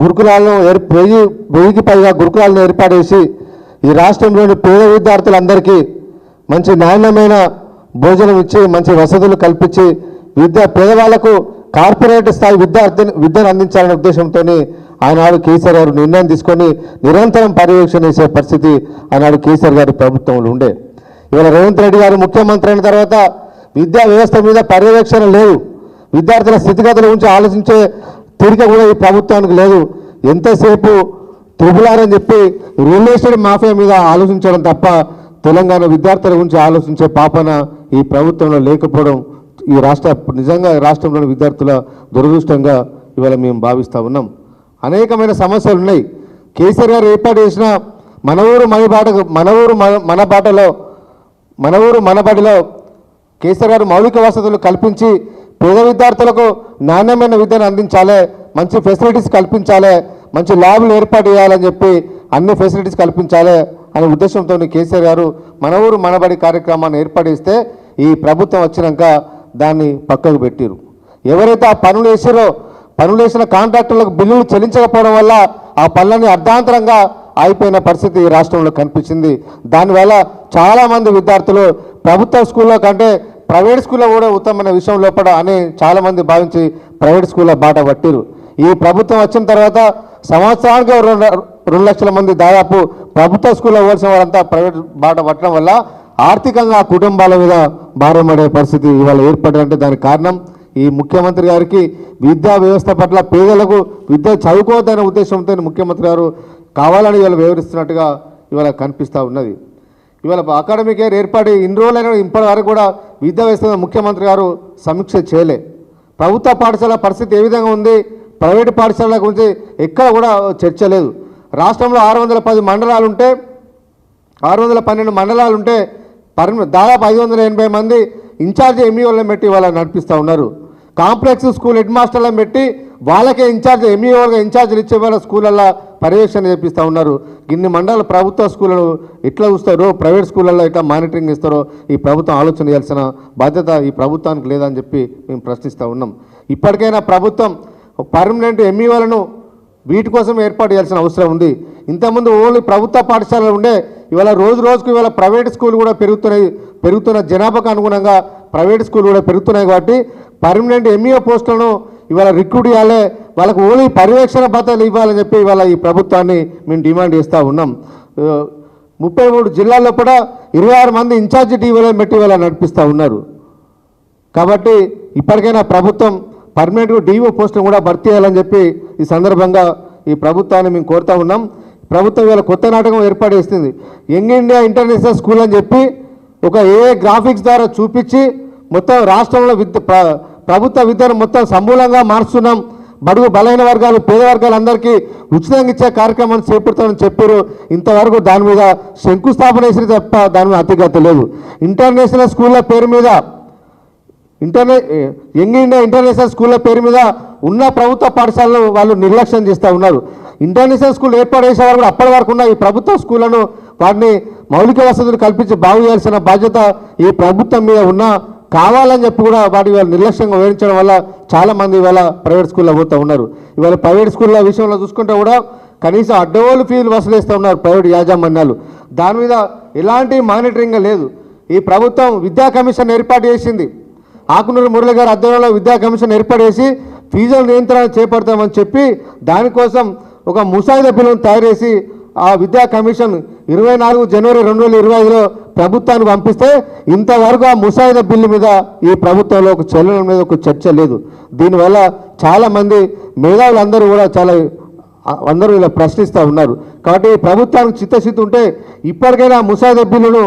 గురుకులాలను ఏర్- వెయ్యి వెయ్యికి పైగా గురుకులాలను ఏర్పాటు చేసి ఈ రాష్ట్రంలోని పేద విద్యార్థులందరికీ మంచి నాణ్యమైన భోజనం ఇచ్చి మంచి వసతులు కల్పించి విద్య పేదవాళ్ళకు కార్పొరేట్ స్థాయి విద్యార్థి విద్యను అందించాలనే ఉద్దేశంతో ఆనాడు కేసీఆర్ గారు నిర్ణయం తీసుకొని నిరంతరం పర్యవేక్షణ చేసే పరిస్థితి ఆనాడు కేసీఆర్ గారి ప్రభుత్వంలో ఉండే. ఇవాళ రేవంత్ రెడ్డి గారు ముఖ్యమంత్రి అయిన తర్వాత విద్యా వ్యవస్థ మీద పర్యవేక్షణ లేదు. విద్యార్థుల స్థితిగతుల గురించి ఆలోచించే తీరిక కూడా ఈ ప్రభుత్వానికి లేదు. ఎంతసేపు త్రిపులారని చెప్పి రియల్ ఎస్టేట్ మాఫియా మీద ఆలోచించడం తప్ప తెలంగాణ విద్యార్థుల గురించి ఆలోచించే పాపన ఈ ప్రభుత్వంలో లేకపోవడం ఈ రాష్ట్ర నిజంగా రాష్ట్రంలోని విద్యార్థుల దురదృష్టంగా ఇవాళ మేము భావిస్తూ ఉన్నాం. అనేకమైన సమస్యలు ఉన్నాయి. కేసీఆర్ గారు ఏర్పాటు చేసిన మన ఊరు మన బాట మన ఊరు మన- మన బాటలో మన ఊరు మన బడిలో కేసీఆర్ గారు మౌలిక వసతులు కల్పించి పేద విద్యార్థులకు నాణ్యమైన విద్యను అందించాలి మంచి ఫెసిలిటీస్ కల్పించాలి మంచి ల్యాబ్లు ఏర్పాటు చేయాలని చెప్పి అన్ని ఫెసిలిటీస్ కల్పించాలి అనే ఉద్దేశంతో కేసీఆర్ గారు మన ఊరు మనబడి కార్యక్రమాన్ని ఏర్పాటు చేస్తే ఈ ప్రభుత్వం వచ్చినాక దాన్ని పక్కకు పెట్టిరు. ఎవరైతే ఆ పనులు వేసారో పనులు వేసిన కాంట్రాక్టర్లకు బిల్లులు చెల్లించకపోవడం వల్ల ఆ పనులన్నీ అర్ధాంతరంగా ఆగిపోయిన పరిస్థితి ఈ రాష్ట్రంలో కనిపించింది. దానివల్ల చాలామంది విద్యార్థులు ప్రభుత్వ స్కూల్లో కంటే ప్రైవేట్ స్కూల్లో కూడా ఉత్తమమైన విషయం లోపల అని చాలామంది భావించి ప్రైవేట్ స్కూల్లో బాట పట్టిరు ఈ ప్రభుత్వం వచ్చిన తర్వాత సంవత్సరానికి రెండు రెండు లక్షల మంది దాదాపు ప్రభుత్వ స్కూల్లో పోల్సిన వారంతా ప్రైవేట్ బాట పట్టడం వల్ల ఆర్థికంగా కుటుంబాల మీద భారం పడే పరిస్థితి ఇవాళ ఏర్పడిందంటే దానికి కారణం ఈ ముఖ్యమంత్రి గారికి విద్యా వ్యవస్థ పట్ల పేదలకు విద్య చదువుకోవద్దనే ఉద్దేశంతో ముఖ్యమంత్రి గారు కావాలని ఇవాళ వివరిస్తున్నట్టుగా ఇవాళ కనిపిస్తూ ఉన్నది. ఇవాళ అకాడమిక్ ఇయర్ ఏర్పడి ఇన్ని రోజులైన ఇప్పటి వరకు కూడా విద్యా వ్యవస్థ ముఖ్యమంత్రి గారు సమీక్ష చేయలే. ప్రభుత్వ పాఠశాల పరిస్థితి ఏ విధంగా ఉంది? ప్రైవేటు పాఠశాలల గురించి ఎక్కడ కూడా చర్చ లేదు. రాష్ట్రంలో ఆరు వందల పది మండలాలు ఉంటే ఆరు వందల పన్నెండు మండలాలు ఉంటే పరి దాదాపు ఐదు వందల ఎనభై మంది ఇన్ఛార్జ్ ఎంఈఓలను పెట్టి ఇవాళ నడిపిస్తూ ఉన్నారు. కాంప్లెక్స్ స్కూల్ హెడ్ మాస్టర్లను పెట్టి వాళ్ళకే ఇన్ఛార్జ్ ఎంఈఓలుగా ఇన్ఛార్జీలు ఇచ్చే వాళ్ళ స్కూళ్ళల్లో పర్యవేక్షణ చేపిస్తూ ఉన్నారు. ఇన్ని మండల ప్రభుత్వ స్కూళ్ళను ఎట్లా చూస్తారో ప్రైవేట్ స్కూళ్ళల్లో ఎట్లా మానిటరింగ్ ఇస్తారో ఈ ప్రభుత్వం ఆలోచన చేయాల్సిన బాధ్యత ఈ ప్రభుత్వానికి లేదని చెప్పి మేము ప్రశ్నిస్తూ ఉన్నాం. ఇప్పటికైనా ప్రభుత్వం పర్మనెంట్ ఎంఈఓలను వీటి కోసం ఏర్పాటు చేయాల్సిన అవసరం ఉంది. ఇంతకుముందు ఓన్లీ ప్రభుత్వ పాఠశాలలు ఉండే ఇవాళ రోజు రోజుకు ఇవాళ ప్రైవేట్ స్కూల్ కూడా పెరుగుతున్నాయి పెరుగుతున్న జనాభాకు అనుగుణంగా ప్రైవేట్ స్కూల్ కూడా పెరుగుతున్నాయి కాబట్టి పర్మనెంట్ ఎంఈఓ పోస్టులను ఇవాళ రిక్రూట్ చేయాలి వాళ్ళకు ఓన్లీ పర్యవేక్షణ భద్రతలు ఇవ్వాలని చెప్పి ఇవాళ ఈ ప్రభుత్వాన్ని మేము డిమాండ్ చేస్తూ ఉన్నాం. ముప్పై మూడు జిల్లాల్లో కూడా ఇరవై ఆరు మంది ఇన్ఛార్జి టీవీలో పెట్టి ఇవాళ నడిపిస్తూ ఉన్నారు. కాబట్టి ఇప్పటికైనా ప్రభుత్వం పర్మనెంట్గా డీఓ పోస్టును కూడా భర్తీ చేయాలని చెప్పి ఈ సందర్భంగా ఈ ప్రభుత్వాన్ని మేము కోరుతూ ఉన్నాం. ప్రభుత్వం ఇవాళ కొత్త నాటకం ఏర్పాటు చేస్తుంది యంగ్ ఇండియా ఇంటర్నేషనల్ స్కూల్ అని చెప్పి ఒక ఏ గ్రాఫిక్స్ ద్వారా చూపించి మొత్తం రాష్ట్రంలో విద్య ప్రభుత్వ విద్యను మొత్తం సమూలంగా మారుస్తున్నాం. బడుగు బలైన వర్గాలు పేద వర్గాలందరికీ ఉచితంగా ఇచ్చే కార్యక్రమాన్ని చేపడతామని చెప్పారు. ఇంతవరకు దాని మీద శంకుస్థాపన చేసిన తప్ప దాని మీద అతిగత లేదు. ఇంటర్నేషనల్ స్కూళ్ళ పేరు మీద ఇంటర్నే యంగ్ ఇండియా ఇంటర్నేషనల్ స్కూళ్ళ పేరు మీద ఉన్న ప్రభుత్వ పాఠశాలను వాళ్ళు నిర్లక్ష్యం చేస్తూ ఉన్నారు. ఇంటర్నేషనల్ స్కూల్ ఏర్పాటు చేసేవారు కూడా అప్పటి వరకు ఉన్న ఈ ప్రభుత్వ స్కూళ్ళను వాటిని మౌలిక వసతులు కల్పించి బాగు చేయాల్సిన బాధ్యత ఈ ప్రభుత్వం మీద ఉన్న కావాలని చెప్పి కూడా వాటి వాళ్ళు నిర్లక్ష్యంగా వివరించడం వల్ల చాలా మంది ఇవాళ ప్రైవేట్ స్కూల్లో పోతూ ఉన్నారు. ఇవాళ ప్రైవేట్ స్కూళ్ళ విషయంలో చూసుకుంటే కూడా కనీసం అడ్డగోలు ఫీజులు వసూలేస్తూ ఉన్నారు ప్రైవేట్ యాజమాన్యాలు. దాని మీద ఎలాంటి మానిటరింగ్ లేదు. ఈ ప్రభుత్వం విద్యా కమిషన్ ఏర్పాటు చేసింది. ఆకునూరు మురళి గారు అధ్వర్యంలో విద్యా కమిషన్ ఏర్పాటు చేసి ఫీజుల నియంత్రణ చేపడతామని చెప్పి దానికోసం ఒక ముసాయిదా బిల్లును తయారు చేసి ఆ విద్యా కమిషన్ ఇరవై నాలుగు జనవరి రెండు వేల ఇరవై ఐదులో ప్రభుత్వానికి పంపిస్తే ఇంతవరకు ఆ ముసాయిదా బిల్లు మీద ఈ ప్రభుత్వంలో ఒక చెల్లడం మీద ఒక చర్చ లేదు. దీనివల్ల చాలామంది మేధావులందరూ కూడా చాలా అందరూ ఇలా ప్రశ్నిస్తూ ఉన్నారు. కాబట్టి ప్రభుత్వానికి చిత్తశుద్ధి ఉంటే ఇప్పటికైనా ముసాయిదా బిల్లును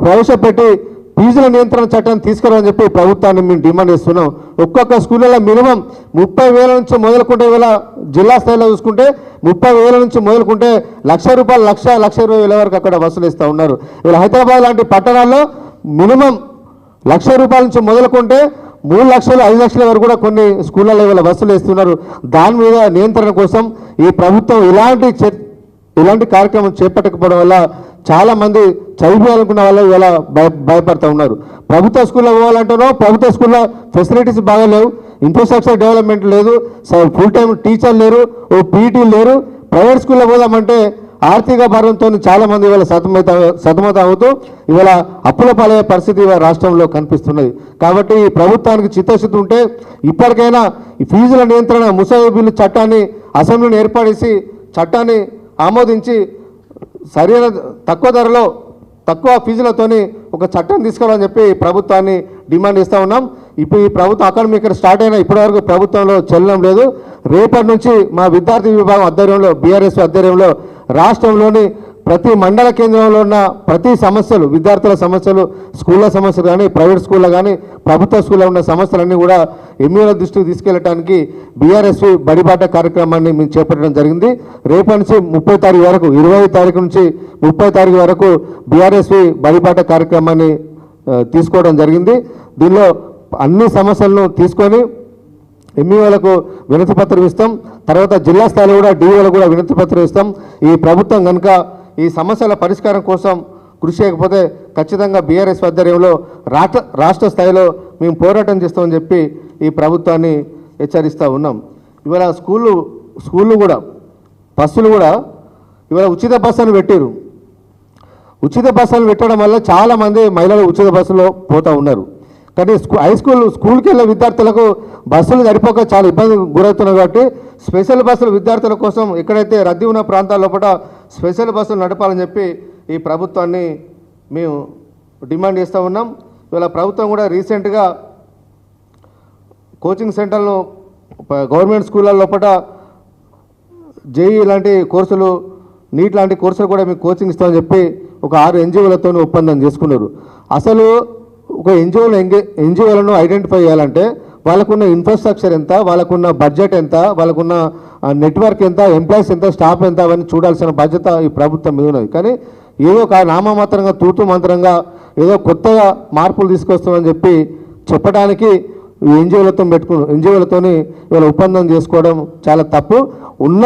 ప్రవేశపెట్టి ఫీజుల నియంత్రణ చట్టాన్ని తీసుకురావని చెప్పి ప్రభుత్వాన్ని మేము డిమాండ్ చేస్తున్నాం. ఒక్కొక్క స్కూళ్ళలో మినిమం ముప్పై వేల నుంచి మొదలుకుంటే ఇవాళ జిల్లా స్థాయిలో చూసుకుంటే ముప్పై వేల నుంచి మొదలుకుంటే లక్ష రూపాయలు లక్ష లక్ష ఇరవై వేల వరకు అక్కడ వసూలిస్తూ ఉన్నారు. ఇలా హైదరాబాద్ లాంటి పట్టణాల్లో మినిమం లక్ష రూపాయల నుంచి మొదలుకుంటే మూడు లక్షలు ఐదు లక్షల వరకు కూడా కొన్ని స్కూళ్ళలో ఇవాళ వసూలు వేస్తున్నారు దాని మీద నియంత్రణ కోసం ఈ ప్రభుత్వం ఇలాంటి చర్ ఇలాంటి కార్యక్రమం చేపట్టకపోవడం వల్ల చాలామంది చదివిపోవాలనుకున్న వాళ్ళు ఇవాళ భయ భయపడుతూ ఉన్నారు. ప్రభుత్వ స్కూల్లో పోవాలంటేనో ప్రభుత్వ స్కూల్లో ఫెసిలిటీస్ బాగా లేవు. ఇన్ఫ్రాస్ట్రక్చర్ డెవలప్మెంట్ లేదు. ఫుల్ టైం టీచర్ లేరు. ఓ పీటీ లేరు. ప్రైవేట్ స్కూల్లో పోదామంటే ఆర్థిక భారంతో చాలా మంది ఇవాళ సతమత సతమతం అవుతూ ఇవాళ అప్పుల పాలయ్యే పరిస్థితి ఇవాళ రాష్ట్రంలో కనిపిస్తున్నది. కాబట్టి ఈ ప్రభుత్వానికి చిత్తశుద్ధి ఉంటే ఇప్పటికైనా ఈ ఫీజుల నియంత్రణ ముసాయి బిల్లు చట్టాన్ని అసెంబ్లీని ఏర్పడేసి చట్టాన్ని ఆమోదించి సరైన తక్కువ ధరలో తక్కువ ఫీజులతోని ఒక చట్టం తీసుకోవాలని చెప్పి ప్రభుత్వాన్ని డిమాండ్ ఇస్తూ ఉన్నాం. ఇప్పుడు ఈ ప్రభుత్వం అకాడమీ ఇక్కడ స్టార్ట్ అయినా ఇప్పటివరకు ప్రభుత్వంలో చెల్లడం లేదు. రేపటి నుంచి మా విద్యార్థి విభాగం ఆధ్వర్యంలో బీఆర్ఎస్ ఆధ్వర్యంలో రాష్ట్రంలోని ప్రతి మండల కేంద్రంలో ఉన్న ప్రతి సమస్యలు విద్యార్థుల సమస్యలు స్కూళ్ళ సమస్యలు కానీ ప్రైవేట్ స్కూళ్ళ కానీ ప్రభుత్వ స్కూల్లో ఉన్న సమస్యలన్నీ కూడా ఎమ్మెల్యేల దృష్టికి తీసుకెళ్ళడానికి బీఆర్ఎస్వి బడిబాట కార్యక్రమాన్ని మేము చేపట్టడం జరిగింది. రేపటి నుంచి ముప్పై తారీఖు వరకు ఇరవై తారీఖు నుంచి ముప్పై తారీఖు వరకు బీఆర్ఎస్వి బడిబాట కార్యక్రమాన్ని తీసుకోవడం జరిగింది. దీనిలో అన్ని సమస్యలను తీసుకొని ఎంఈఓలకు వినతి పత్రం ఇస్తాం. తర్వాత జిల్లా స్థాయిలో కూడా డిఓలకు కూడా వినతి పత్రం ఇస్తాం. ఈ ప్రభుత్వం కనుక ఈ సమస్యల పరిష్కారం కోసం కృషి చేయకపోతే ఖచ్చితంగా బీఆర్ఎస్ ఆధ్వర్యంలో రాష్ట్ర రాష్ట్ర స్థాయిలో మేము పోరాటం చేస్తామని చెప్పి ఈ ప్రభుత్వాన్ని హెచ్చరిస్తూ ఉన్నాం. ఇవాళ స్కూళ్ళు స్కూళ్ళు కూడా బస్సులు కూడా ఇవాళ ఉచిత బస్సును పెట్టారు ఉచిత బస్సులు పెట్టడం వల్ల చాలామంది మహిళలు ఉచిత బస్సులో పోతూ ఉన్నారు. కానీ స్కూ హై స్కూల్ స్కూల్కి వెళ్ళే విద్యార్థులకు బస్సులు సరిపోక చాలా ఇబ్బంది గురవుతున్నారు కాబట్టి స్పెషల్ బస్సులు విద్యార్థుల కోసం ఎక్కడైతే రద్దీ ఉన్న ప్రాంతాల్లో కూడా స్పెషల్ బస్సులు నడపాలని చెప్పి ఈ ప్రభుత్వాన్ని మేము డిమాండ్ చేస్తూ ఉన్నాం. ఇవాళ ప్రభుత్వం కూడా రీసెంట్గా కోచింగ్ సెంటర్లను గవర్నమెంట్ స్కూళ్ళ లోపల జేఈ లాంటి కోర్సులు నీట్ లాంటి కోర్సులు కూడా మీకు కోచింగ్ ఇస్తామని చెప్పి ఒక ఆరు ఎన్జిఓలతో ఒప్పందం చేసుకున్నారు. అసలు ఒక ఎన్జిఓలు ఎంగే ఎన్జిఓలను ఐడెంటిఫై చేయాలంటే వాళ్ళకున్న ఇన్ఫ్రాస్ట్రక్చర్ ఎంత వాళ్ళకున్న బడ్జెట్ ఎంత వాళ్ళకున్న నెట్వర్క్ ఎంత ఎంప్లాయీస్ ఎంత స్టాఫ్ ఎంత అవన్నీ చూడాల్సిన బాధ్యత ఈ ప్రభుత్వం మీద ఉన్నది. కానీ ఏదో ఒక నామమాత్రంగా తూతు మంత్రంగా ఏదో కొత్తగా మార్పులు తీసుకొస్తామని చెప్పి చెప్పడానికి ఎన్జిఓలతో పెట్టుకుని ఎన్జిఓలతోని ఇవాళ ఒప్పందం చేసుకోవడం చాలా తప్పు. ఉన్న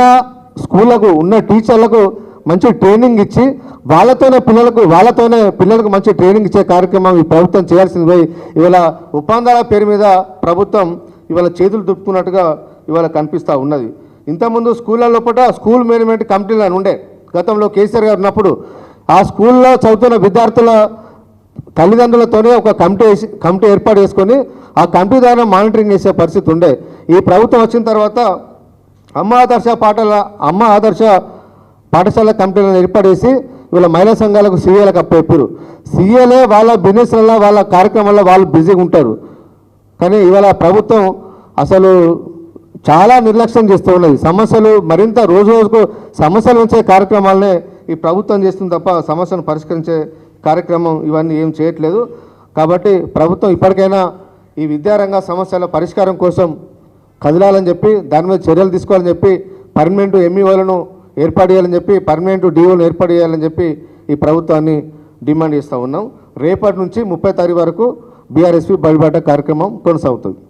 స్కూళ్ళకు ఉన్న టీచర్లకు మంచి ట్రైనింగ్ ఇచ్చి వాళ్ళతోనే పిల్లలకు వాళ్ళతోనే పిల్లలకు మంచి ట్రైనింగ్ ఇచ్చే కార్యక్రమం ఈ ప్రభుత్వం చేయాల్సింది పోయి ఇవాళ ఒప్పందాల పేరు మీద ప్రభుత్వం ఇవాళ చేతులు దుప్పుకున్నట్టుగా ఇవాళ కనిపిస్తూ ఉన్నది. ఇంతకుముందు స్కూళ్ళ లోపల స్కూల్ మేనేజ్మెంట్ కమిటీలు అని ఉండే. గతంలో కేసీఆర్ గారు ఉన్నప్పుడు ఆ స్కూల్లో చదువుతున్న విద్యార్థుల తల్లిదండ్రులతోనే ఒక కమిటీ వేసి కమిటీ ఏర్పాటు చేసుకొని ఆ కమిటీ ద్వారా మానిటరింగ్ చేసే పరిస్థితి ఉండే. ఈ ప్రభుత్వం వచ్చిన తర్వాత అమ్మ ఆదర్శ పాఠశాల అమ్మ ఆదర్శ పాఠశాల కమిటీలను ఏర్పడేసి వీళ్ళ మహిళా సంఘాలకు సీఏలకు అప్పచెప్పారు సీఏలే వాళ్ళ బిజినెస్లలో వాళ్ళ కార్యక్రమాల్లో వాళ్ళు బిజీగా ఉంటారు. కానీ ఇవాళ ప్రభుత్వం అసలు చాలా నిర్లక్ష్యం చేస్తూ ఉన్నది. సమస్యలు మరింత రోజు రోజుకు సమస్యలు ఉంచే కార్యక్రమాలనే ఈ ప్రభుత్వం చేస్తుంది తప్ప సమస్యను పరిష్కరించే కార్యక్రమం ఇవన్నీ ఏం చేయట్లేదు. కాబట్టి ప్రభుత్వం ఇప్పటికైనా ఈ విద్యారంగ సమస్యల పరిష్కారం కోసం కదలాలని చెప్పి దాని మీద చర్యలు తీసుకోవాలని చెప్పి పర్మనెంట్ ఎంఈఓలను ఏర్పాటు చేయాలని చెప్పి పర్మనెంట్ డిఓలను ఏర్పాటు చేయాలని చెప్పి ఈ ప్రభుత్వాన్ని డిమాండ్ చేస్తూ ఉన్నాం. రేపటి నుంచి ముప్పై తారీఖు వరకు బీఆర్ఎస్పీ బయటపడ్డ కార్యక్రమం కొనసాగుతుంది.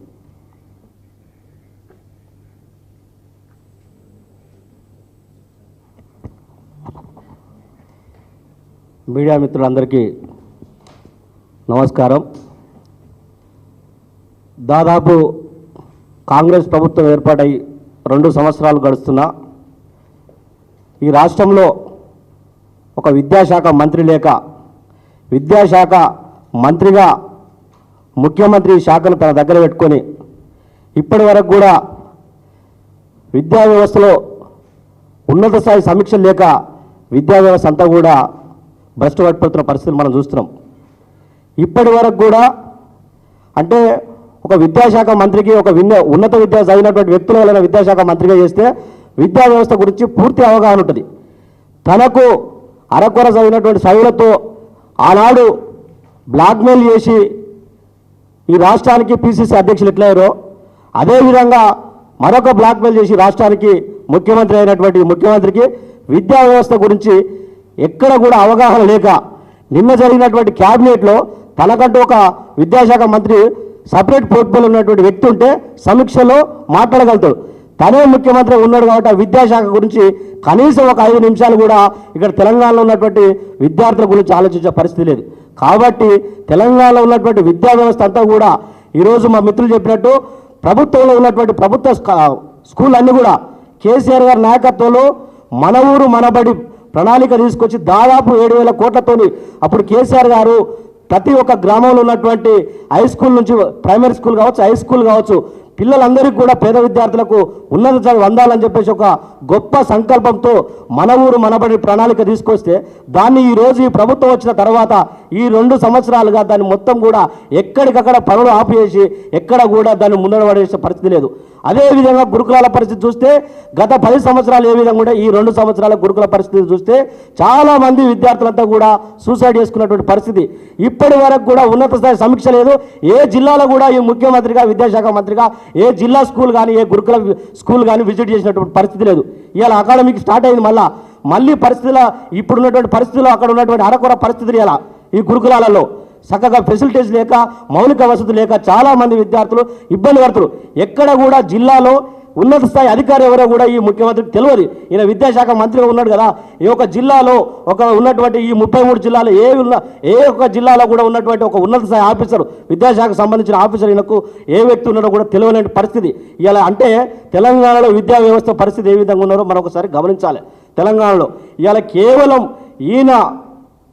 మీడియా మిత్రులందరికీ నమస్కారం. దాదాపు కాంగ్రెస్ ప్రభుత్వం ఏర్పాటై రెండు సంవత్సరాలు గడుస్తున్నా ఈ రాష్ట్రంలో ఒక విద్యాశాఖ మంత్రి లేక విద్యాశాఖ మంత్రిగా ముఖ్యమంత్రి శాఖను తన దగ్గర పెట్టుకొని ఇప్పటి వరకు కూడా విద్యా వ్యవస్థలో ఉన్నత స్థాయి సమీక్ష లేక విద్యా వ్యవస్థ అంతా కూడా భ్రష్టు పడిపోతున్న పరిస్థితులు మనం చూస్తున్నాం. ఇప్పటి వరకు కూడా అంటే ఒక విద్యాశాఖ మంత్రికి ఒక విన్న ఉన్నత విద్య చదివినటువంటి వ్యక్తుల వలన విద్యాశాఖ మంత్రిగా చేస్తే విద్యా వ్యవస్థ గురించి పూర్తి అవగాహన ఉంటుంది. తనకు అరకొర చదివినటువంటి చదువులతో ఆనాడు బ్లాక్మెయిల్ చేసి ఈ రాష్ట్రానికి పిసిసి అధ్యక్షులు ఎట్లయ్యారో అదేవిధంగా మరొక బ్లాక్మెయిల్ చేసి రాష్ట్రానికి ముఖ్యమంత్రి అయినటువంటి ముఖ్యమంత్రికి విద్యా వ్యవస్థ గురించి ఎక్కడ కూడా అవగాహన లేక నిన్న జరిగినటువంటి క్యాబినెట్లో తనకంటూ ఒక విద్యాశాఖ మంత్రి సపరేట్ పోర్ట్ఫోలియో ఉన్నటువంటి వ్యక్తి ఉంటే సమీక్షలో మాట్లాడగలుగుతాడు. తనే ముఖ్యమంత్రి ఉన్నాడు కాబట్టి ఆ విద్యాశాఖ గురించి కనీసం ఒక ఐదు నిమిషాలు కూడా ఇక్కడ తెలంగాణలో ఉన్నటువంటి విద్యార్థుల గురించి ఆలోచించే పరిస్థితి లేదు. కాబట్టి తెలంగాణలో ఉన్నటువంటి విద్యా వ్యవస్థ అంతా కూడా ఈరోజు మా మిత్రులు చెప్పినట్టు ప్రభుత్వంలో ఉన్నటువంటి ప్రభుత్వ స్కూల్ అన్నీ కూడా కేసీఆర్ గారి నాయకత్వంలో మన ఊరు మనబడి ప్రణాళిక తీసుకొచ్చి దాదాపు ఏడు వేల కోట్లతోని అప్పుడు కేసీఆర్ గారు ప్రతి ఒక్క గ్రామంలో ఉన్నటువంటి హై స్కూల్ నుంచి ప్రైమరీ స్కూల్ కావచ్చు హై స్కూల్ కావచ్చు పిల్లలందరికీ కూడా పేద విద్యార్థులకు ఉన్నత చదువు అందాలని చెప్పేసి ఒక గొప్ప సంకల్పంతో మన ఊరు మనబడి ప్రణాళిక తీసుకొస్తే దాన్ని ఈ రోజు ఈ ప్రభుత్వం వచ్చిన తర్వాత ఈ రెండు సంవత్సరాలుగా దాన్ని మొత్తం కూడా ఎక్కడికక్కడ పనులు ఆపేసి ఎక్కడ కూడా దాన్ని ముందడబడేసే పరిస్థితి లేదు. అదేవిధంగా గురుకులాల పరిస్థితి చూస్తే గత పది సంవత్సరాలు ఏ విధంగా కూడా ఈ రెండు సంవత్సరాల గురుకుల పరిస్థితి చూస్తే చాలామంది విద్యార్థులంతా కూడా సూసైడ్ చేసుకున్నటువంటి పరిస్థితి. ఇప్పటి వరకు కూడా ఉన్నత స్థాయి సమీక్ష లేదు. ఏ జిల్లాలో కూడా ఈ ముఖ్యమంత్రిగా విద్యాశాఖ మంత్రిగా ఏ జిల్లా స్కూల్ కానీ ఏ గురుకుల స్కూల్ కానీ విజిట్ చేసినటువంటి పరిస్థితి లేదు. ఇవాళ అకాడమిక్ స్టార్ట్ అయింది మళ్ళా. మళ్ళీ పరిస్థితుల ఇప్పుడున్నటువంటి పరిస్థితుల్లో అక్కడ ఉన్నటువంటి అరకొర పరిస్థితులు ఇలా ఈ గురుకులాలలో. చక్కగా ఫెసిలిటీస్ లేక మౌలిక వసతి లేక చాలామంది విద్యార్థులు ఇబ్బంది పడుతున్నారు. ఎక్కడ కూడా జిల్లాలో ఉన్నత స్థాయి అధికారి ఎవరో కూడా ఈ ముఖ్యమంత్రికి తెలియదు. ఈయన విద్యాశాఖ మంత్రిగా ఉన్నాడు కదా. ఈ యొక్క జిల్లాలో ఒక ఉన్నటువంటి ఈ ముప్పై మూడు జిల్లాలో ఏ ఉన్న ఏ ఒక్క జిల్లాలో కూడా ఉన్నటువంటి ఒక ఉన్నత స్థాయి ఆఫీసర్ విద్యాశాఖకు సంబంధించిన ఆఫీసర్ ఈయనకు ఏ వ్యక్తి ఉన్నారో కూడా తెలియలేని పరిస్థితి. ఇలా అంటే తెలంగాణలో విద్యా వ్యవస్థ పరిస్థితి ఏ విధంగా ఉన్నారో మనం ఒకసారి గమనించాలి. తెలంగాణలో ఇవాళ కేవలం ఈయన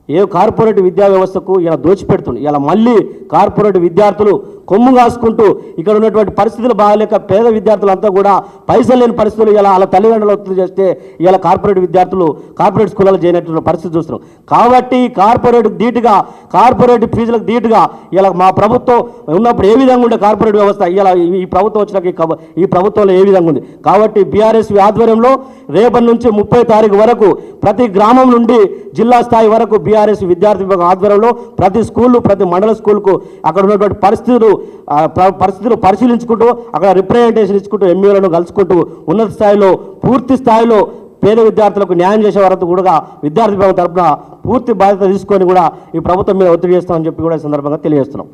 ఏ కార్పొరేట్ విద్యా వ్యవస్థకు ఇలా దోచిపెడుతుంది ఇలా మళ్ళీ కార్పొరేట్ విద్యార్థులు కొమ్ము కాసుకుంటూ ఇక్కడ ఉన్నటువంటి పరిస్థితులు బాగాలేక పేద విద్యార్థులంతా కూడా పైసలు లేని పరిస్థితులు ఇలా వాళ్ళ తల్లిదండ్రులు ఒత్తిడి చేస్తే ఇలా కార్పొరేట్ విద్యార్థులు కార్పొరేట్ స్కూళ్ళలో చేయనటువంటి పరిస్థితి చూస్తున్నాం. కాబట్టి కార్పొరేట్ ధీటుగా కార్పొరేట్ ఫీజులకు ధీటుగా ఇలా మా ప్రభుత్వం ఉన్నప్పుడు ఏ విధంగా ఉండే కార్పొరేట్ వ్యవస్థ? ఇలా ఈ- ప్రభుత్వం వచ్చినాక ఈ ప్రభుత్వంలో ఏ విధంగా ఉంది? కాబట్టి బీఆర్ఎస్ ఆధ్వర్యంలో రేపటి నుంచి ముప్పై తారీఖు వరకు ప్రతి గ్రామం నుండి జిల్లా స్థాయి వరకు బీఆర్ఎస్ విద్యార్థి విభాగం ఆధ్వర్యంలో ప్రతి స్కూళ్ళు ప్రతి మండల స్కూల్కు అక్కడ ఉన్నటువంటి పరిస్థితులు పరిస్థితులు పరిశీలించుకుంటూ అక్కడ రిప్రజెంటేషన్ ఇచ్చుకుంటూ ఎంఈలను కలుసుకుంటూ ఉన్నత స్థాయిలో పూర్తి స్థాయిలో పేద విద్యార్థులకు న్యాయం చేసే వరకు కూడా విద్యార్థి ప్రభుత్వం తరపున పూర్తి బాధ్యత తీసుకొని కూడా ఈ ప్రభుత్వం మీద ఒత్తిడి చేస్తామని చెప్పి కూడా ఈ సందర్భంగా తెలియజేస్తున్నాం.